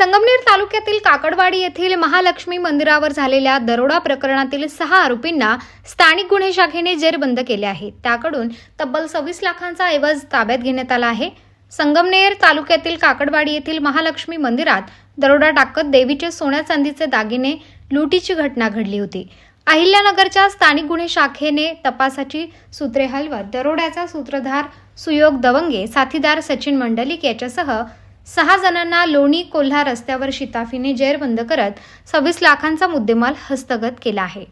संगमनेर तालुक्यातील काकडवाडी येथील महालक्ष्मी मंदिरावर झालेल्या दरोडा प्रकरणातील सहा आरोपींना स्थानिक गुन्हे शाखेने जेरबंद केले आहे त्याकडून तब्बल सव्वीस लाखांचा ऐवज ताब्यात घेण्यात आला आहे. संगमनेर तालुक्यातील काकडवाडी येथील महालक्ष्मी मंदिरात दरोडा टाकत देवीचे सोन्या चांदीचे दागिने लुटीची घटना घडली होती. अहिल्यानगरच्या स्थानिक गुन्हे शाखेने तपासाची सूत्रे हलवत दरोड्याचा सूत्रधार सुयोग दवंगे साथीदार सचिन मंडलिक याच्यासह सहा जणांना लोणी कोल्हा रस्त्यावर शिताफीने जेरबंद करत सव्वीस लाखांचा मुद्देमाल हस्तगत केला आहे.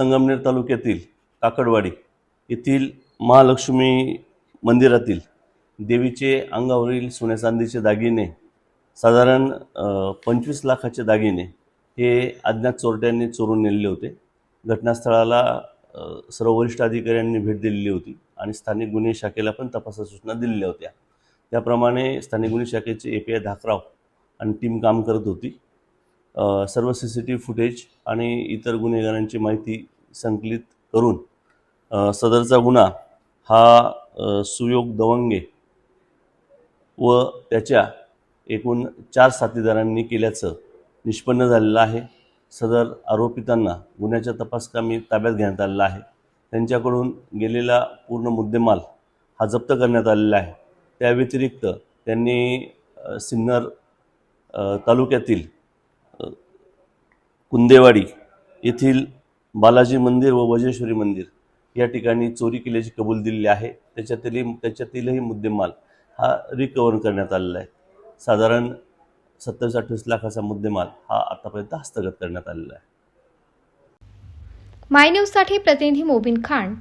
संगमनेर तालुक्यातील काकडवाडी येथील महालक्ष्मी मंदिरातील देवीचे अंगावरील सोन्या चांदीचे दागिने साधारण पंचवीस लाखाचे दागिने हे अज्ञात चोरट्यांनी चोरून नेलेले होते. घटनास्थळाला सर्व वरिष्ठ अधिकाऱ्यांनी भेट दिलेली होती आणि स्थानिक गुन्हे शाखेला पण तपासा सूचना दिलेल्या होत्या. त्याप्रमाणे स्थानिक गुन्हे शाखेचे ए पी आय धाकराव आणि टीम काम करत होती. सर्व C C T V footage आणि इतर गुन्हेगारांची माहिती संकलित करून सदरचा गुन्हा हा सुयोग दवंगे व त्याच्या एकूण चार साथीदारांनी केल्याचं निष्पन्न झालेलं आहे. सदर आरोपितांना गुन्ह्याच्या तपासकामी ताब्यात घेण्यात आलेला आहे. त्यांच्याकडून गेलेला पूर्ण मुद्देमाल हा जप्त करण्यात आलेला आहे. त्या व्यतिरिक्त त्यांनी सिन्नर तालुक्यातील कुंदेवाडी येथील बालाजी मंदिर व वजेश्वरी मंदिर या ठिकाणी चोरी केल्याची कबूल दिलेली आहे. त्याच्यातील त्याच्यातीलही मुद्देमाल हा रिकवर करण्यात आलेला आहे. साधारण सत्तावीस अठ्ठावीस लाखाचा मुद्देमाल हा आतापर्यंत हस्तगत करण्यात आलेला आहे. माय न्यूजसाठी प्रतिनिधी मोबिन खान